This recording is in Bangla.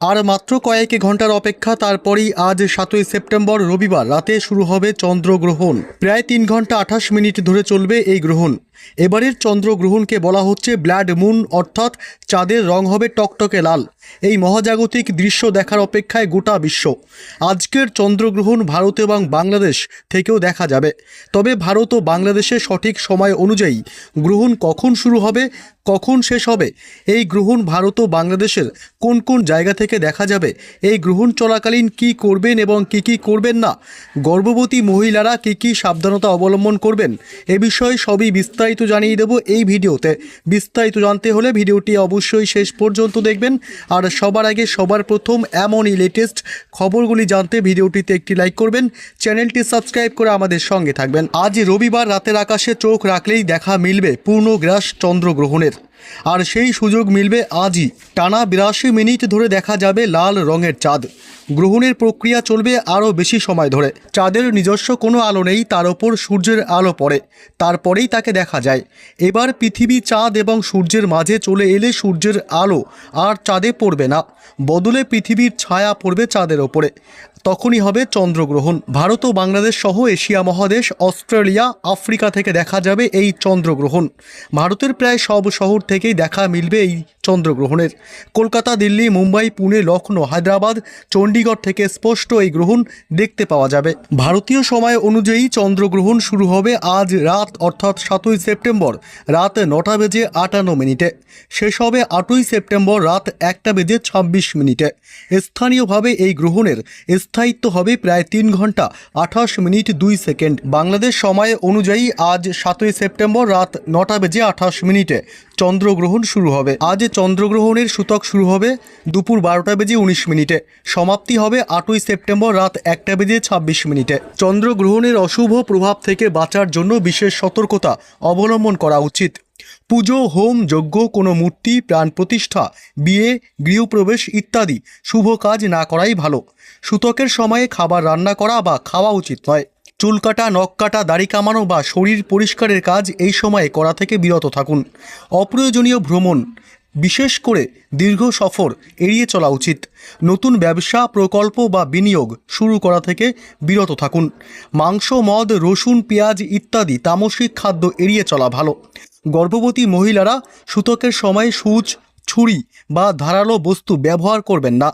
আর মাত্র কয়েক ঘণ্টার অপেক্ষা, তারপরেই আজ সাতই সেপ্টেম্বর রবিবার রাতে শুরু হবে চন্দ্রগ্রহণ। প্রায় তিন ঘণ্টা আঠাশ মিনিট ধরে চলবে এই গ্রহণ। এবারের চন্দ্রগ্রহণকে বলা হচ্ছে ব্ল্যাড মুন, অর্থাৎ চাঁদের রং হবে টকটকে লাল। এই মহাজাগতিক দৃশ্য দেখার অপেক্ষায় গোটা বিশ্ব। আজকের চন্দ্রগ্রহণ ভারত এবং বাংলাদেশ থেকেও দেখা যাবে। তবে ভারত ও বাংলাদেশের সঠিক সময় অনুযায়ী গ্রহণ কখন শুরু হবে, কখন শেষ হবে, এই গ্রহণ ভারত ও বাংলাদেশের কোন কোন জায়গা থেকে দেখা যাবে, এই গ্রহণ চলাকালীন কি করবেন এবং কি কি করবেন না, গর্ভবতী মহিলারা কি কি সাবধানতা অবলম্বন করবেন, এ বিষয়ে সবই বিস্তারিত জানিয়ে দেব এই ভিডিওতে। বিস্তারিত জানতে হলে ভিডিওটি অবশ্যই শেষ পর্যন্ত দেখবেন। আর সবার আগে সবার প্রথম এমনই লেটেস্ট খবরগুলি জানতে ভিডিওটিতে একটি লাইক করবেন। চ্যানেলটি সাবস্ক্রাইব করে আমাদের সঙ্গে থাকবেন। আজ রবিবার রাতের আকাশে চোখ রাখলেই দেখা মিলবে পূর্ণগ্রাস চন্দ্রগ্রহণের। আর সেই সুযোগ মিলবে আজই। টানা বিরাশি মিনিট ধরে দেখা যাবে লাল রঙের চাঁদ। গ্রহণের প্রক্রিয়া চলবে আরও বেশি সময় ধরে। চাঁদের নিজস্ব কোনো আলো নেই, তার ওপর সূর্যের আলো পড়ে। তারপরেই তাকে দেখা যায়। এবার পৃথিবী চাঁদ এবং সূর্যের মাঝে চলে এলে সূর্যের আলো আর চাঁদে পড়বে না। বদলে পৃথিবীর ছায়া পড়বে চাঁদের ওপরে। তখনই হবে চন্দ্রগ্রহণ। ভারত ও বাংলাদেশ সহ এশিয়া মহাদেশ, অস্ট্রেলিয়া, আফ্রিকা থেকে দেখা যাবে এই চন্দ্রগ্রহণ। ভারতের প্রায় সব শহর থেকেই দেখা মিলবে এই চন্দ্রগ্রহণের। কলকাতা, দিল্লি, মুম্বাই, পুনে, লখনৌ, হায়দ্রাবাদ, চণ্ডীগড় থেকে স্পষ্ট এই গ্রহণ দেখতে পাওয়া যাবে। ভারতীয় সময় অনুযায়ী চন্দ্রগ্রহণ শুরু হবে আজ রাত, অর্থাৎ সাতই সেপ্টেম্বর, রাত নটা বেজে আটান্ন মিনিটে। শেষ হবে আটই সেপ্টেম্বর, রাত একটা বেজে ছাব্বিশ মিনিটে। স্থানীয়ভাবে এই গ্রহণের স্থায়িত্ব হবে প্রায় তিন ঘণ্টা, আঠাশ মিনিট দুই সেকেন্ড। বাংলাদেশ সময় অনুযায়ী আজ সাতই সেপ্টেম্বর, রাত নটা বেজে আঠাশ মিনিটে চন্দ্রগ্রহণ শুরু হবে। আজ চন্দ্রগ্রহণের সূতক শুরু হবে দুপুর বারোটা বেজে উনিশ মিনিটে। সমাপ্তি হবে আটই সেপ্টেম্বর রাত একটা বেজে ছাব্বিশ মিনিটে। চন্দ্রগ্রহণের অশুভ প্রভাব থেকে বাঁচার জন্য বিশেষ সতর্কতা অবলম্বন করা উচিত। পুজো, হোম, যজ্ঞ, কোনো মূর্তি, প্রাণ প্রতিষ্ঠা, বিয়ে, গৃহপ্রবেশ ইত্যাদি শুভ কাজ না করাই ভালো। সূতকের সময়ে খাবার রান্না করা বা খাওয়া উচিত নয়। চুল কাটা, নখ কাটা, দাড়ি কামানো বা শরীর পরিষ্কারের কাজ এই সময়ে করা থেকে বিরত থাকুন। অপ্রয়োজনীয় ভ্রমণ বিশেষ করে দীর্ঘ সফর এড়িয়ে চলা উচিত। নতুন ব্যবসা, প্রকল্প বা বিনিয়োগ শুরু করা থেকে বিরত থাকুন। মাংস, মদ, রসুন, পেঁয়াজ ইত্যাদি তামসিক খাদ্য এড়িয়ে চলা ভালো। গর্ভবতী মহিলারা সূতকের সময় সূচ, ছুরি বা ধারালো বস্তু ব্যবহার করবেন না।